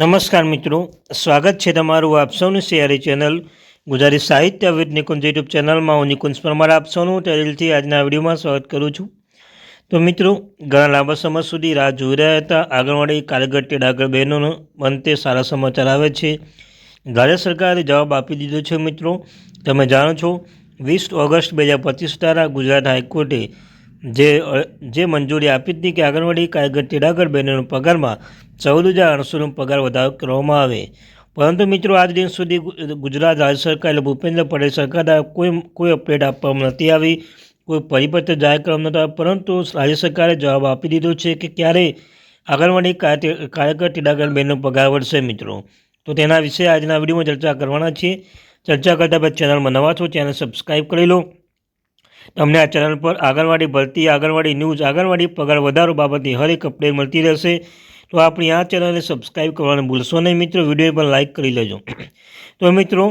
નમસ્કાર મિત્રો, સ્વાગત છે તમારું આપ સૌની સિયારી ચેનલ ગુજરાતી સાહિત્ય વિદ નિકુંજ યુટ્યુબ ચેનલમાં. હું નિકુંજ પરમાર, આપ સૌનું ટેલિલથી આજના વિડીયોમાં સ્વાગત કરું છું. તો મિત્રો, ઘણા લાંબા સમય સુધી રાહ જોઈ રહ્યા હતા. આંગણવાડી કાર્યકર ડાગર બહેનોનો અંતે સારા સમાચાર આવે છે. રાજ્ય સરકારે જવાબ આપી દીધો છે મિત્રો. તમે જાણો છો, વીસ ઓગસ્ટ બે હજાર પચીસ દ્વારા ગુજરાત હાઈકોર્ટે જે જે મંજૂરી આપી હતી કે આંગણવાડી કાયગર તેડાગર બહેનોનો પગારમાં ચૌદ હજાર આઠસોનો પગાર વધારો કરવામાં આવે. પરંતુ મિત્રો, આજ દિન સુધી ગુજરાત રાજ્ય સરકાર એટલે ભૂપેન્દ્ર પટેલ સરકાર દ્વારા કોઈ કોઈ અપડેટ આપવામાં નથી આવી, કોઈ પરિપત્ર જાહેર કરવામાં નહોતા પરંતુ રાજ્ય સરકારે જવાબ આપી દીધો છે કે ક્યારે આંગણવાડી કાર્યકર તેડાગર બહેનનો પગાર વધશે મિત્રો. તો તેના વિશે આજના વિડીયોમાં ચર્ચા કરવાના છીએ. ચર્ચા કરતાં પછી ચેનલમાં નવા છો, ચેનલ સબસ્ક્રાઈબ કરી લો. તમને આ ચેનલ પર આંગણવાડી ભરતી, આંગણવાડી ન્યૂઝ, આંગણવાડી પગાર વધારો બાબતની હરેક અપડેટ મળતી રહેશે. તો આપણી આ ચેનલને સબસ્ક્રાઈબ કરવાનું ભૂલશો નહીં. મિત્રો, વીડિયો પણ લાઇક કરી લેજો. તો મિત્રો,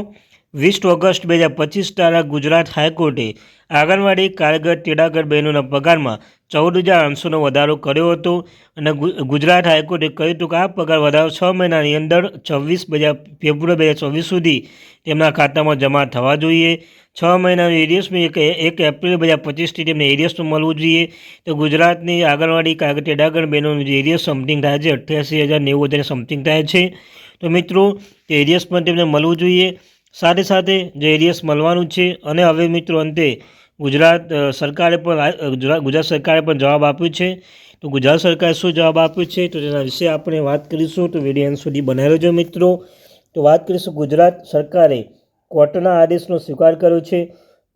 વીસ ઓગસ્ટ બે હજાર પચીસ તારા ગુજરાત હાઈકોર્ટે આંગણવાડી કારગર તેડાગર બહેનોના પગારમાં ચૌદ હજાર આઠસોનો વધારો કર્યો હતો અને ગુજરાત હાઈકોર્ટે કહ્યું હતું કે આ પગાર વધારો છ મહિનાની અંદર છવ્વીસ બે હજાર, ફેબ્રુઆરી બે હજાર ચોવીસ સુધી તેમના ખાતામાં જમા થવા જોઈએ. છ મહિનાનું એરિયસમાં એક એક એપ્રિલ બે હજાર પચીસથી તેમને એરિયસનું મળવું જોઈએ. તો ગુજરાતની આગળવાડી કાગળ ટેડાગણ બહેનોનું જે એરિયસ સમથિંગ થાય છે, અઠ્યાસી હજાર નેવું હજાર સમથિંગ થાય છે. તો મિત્રો, તે એરિયસ પણ તેમને મળવું જોઈએ. સાથે સાથે જે એરિયસ મળવાનું છે, અને હવે મિત્રો અંતે ગુજરાત સરકારે પણ ગુજરાત સરકારે પણ જવાબ આપ્યો છે. તો ગુજરાત સરકારે શું જવાબ આપ્યો છે? તો તેના વિશે આપણે વાત કરીશું. તો વીડિયો સુધી બનાવી રહેજો મિત્રો. તો વાત કરીશું ગુજરાત સરકારે કોર્ટના આદેશનો સ્વીકાર કર્યો છે,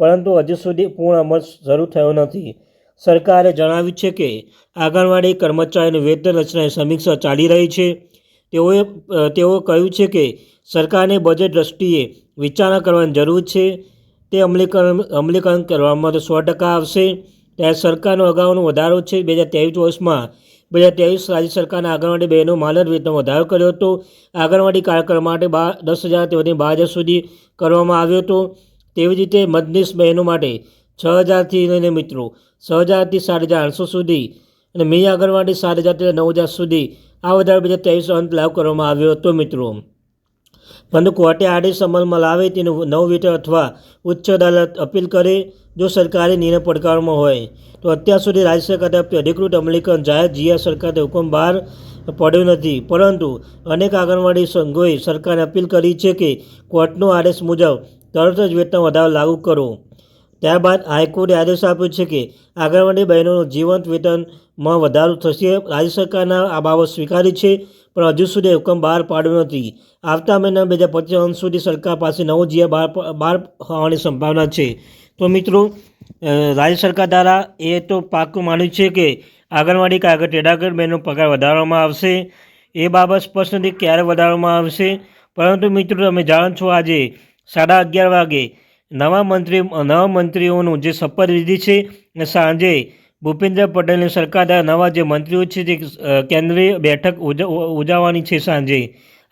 પરંતુ હજુ સુધી પૂર્ણ અમલ શરૂ થયો નથી. સરકારે જણાવ્યું છે કે, આંગણવાડી કર્મચારીની વેતન રચનાની સમીક્ષા ચાલી રહી છે. તેઓએ તેઓ કહ્યું છે કે, સરકારને બજેટ દ્રષ્ટિએ વિચારણા કરવાની જરૂર છે. તે અમલીકરણ અમલીકરણ કરવામાં તો સો ટકા આવશે. ત્યારે સરકારનો અગાઉનો વધારો છે. બે હજાર ત્રેવીસ ચોવીસમાં બે હજાર ત્રેવીસ રાજ્ય સરકારના આંગણવાડી બહેનો માનદ વેતનમાં વધારો કર્યો હતો. આંગણવાડી કાર્યક્રમ માટે બાર દસ હજારથી વધીને બાર હજાર સુધી કરવામાં આવ્યો હતો. તેવી જ રીતે મદનીશ બહેનો માટે છ હજારથી લઈને મિત્રો છ હજારથી સાત હજાર આઠસો સુધી અને મી આંગણવાડી સાત હજારથી નવ હજાર સુધી આ વધારો બે હજાર ત્રેવીસ અંત લાગુ કરવામાં આવ્યો હતો મિત્રો. પરંતુ કોર્ટે આદેશ અમલમાં લાવે તેનું નવ વીટર અથવા ઉચ્ચ અદાલત અપીલ કરે જો સરકારે નિર્ણય પડકારવામાં હોય. તો અત્યાર સુધી રાજ્ય સરકાર તરફથી અધિકૃત અમલીકરણ જાહેર જીઆર સરકારે હુકમ બહાર પડ્યો નથી. પરંતુ અનેક આંગણવાડી સંઘોએ સરકારને અપીલ કરી છે કે કોર્ટનો આદેશ મુજબ તરત જ વેતન વધારો લાગુ કરો. ત્યારબાદ હાઈકોર્ટે આદેશ આપ્યો છે કે આંગણવાડી બહેનોનું જીવંત વેતનમાં વધારો થશે. રાજ્ય સરકારના આ બાબત સ્વીકારી છે. પણ હજુ સુધી હુકમ બહાર પાડ્યો નથી. આવતા મહિના બે હજાર પચીસ અંત સુધી સરકાર પાસે નવો જીઆર બહાર બહાર હોવાની સંભાવના છે. તો મિત્રો રાજ્ય સરકાર દ્વારા એ તો પાકું માન્યું છે કે આંગણવાડી કાગળ ટેડાગર બહેનો પગાર વધારવામાં આવશે. એ બાબત સ્પષ્ટ નથી ક્યારે વધારવામાં આવશે. પરંતુ મિત્રો, તમે જાણો છો આજે સાડા અગિયાર વાગે નવા મંત્રી, નવા મંત્રીઓનું જે શપથવિધિ છે સાંજે ભૂપેન્દ્ર પટેલની સરકાર દ્વારા નવા જે મંત્રીઓ છે, જે કેન્દ્રીય બેઠક ઉજવવાની છે સાંજે,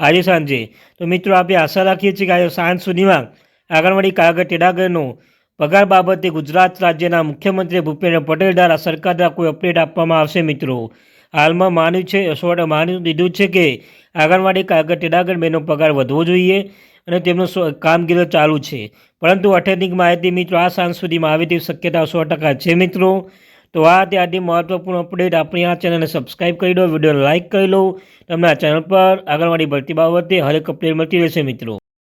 આજે સાંજે. તો મિત્રો, આપણે આશા રાખીએ છીએ કે આજે સાંજ સુધીમાં આંગણવાડી કાગળ ટેડાગરનો પગાર બાબતે ગુજરાત રાજ્યના મુખ્યમંત્રી ભૂપેન્દ્ર પટેલ દ્વારા સરકાર દ્વારા કોઈ અપડેટ આપવામાં આવશે મિત્રો? હાલમાં માન્યું છે સોળ માની દીધું છે કે આંગણવાડી કાગળ ટેડાગર બહેનો પગાર વધવો જોઈએ અને તેમનું કામગીરી ચાલુ છે. પરંતુ અઠેનિક માહિતી મિત્રો, આ સાંજ સુધીમાં આવે તેવી શક્યતા સો ટકા છે મિત્રો. તો આ તે ત્યાંથી મહત્વપૂર્ણ અપડેટ આપણી આ ચેનલને સબસ્ક્રાઈબ કરી દો વીડિયો લાઇક કરી લો. તમને આ ચેનલ પર આગળવાળી ભરતી બાબતે હરેક અપડેટ મળતી રહેશે મિત્રો.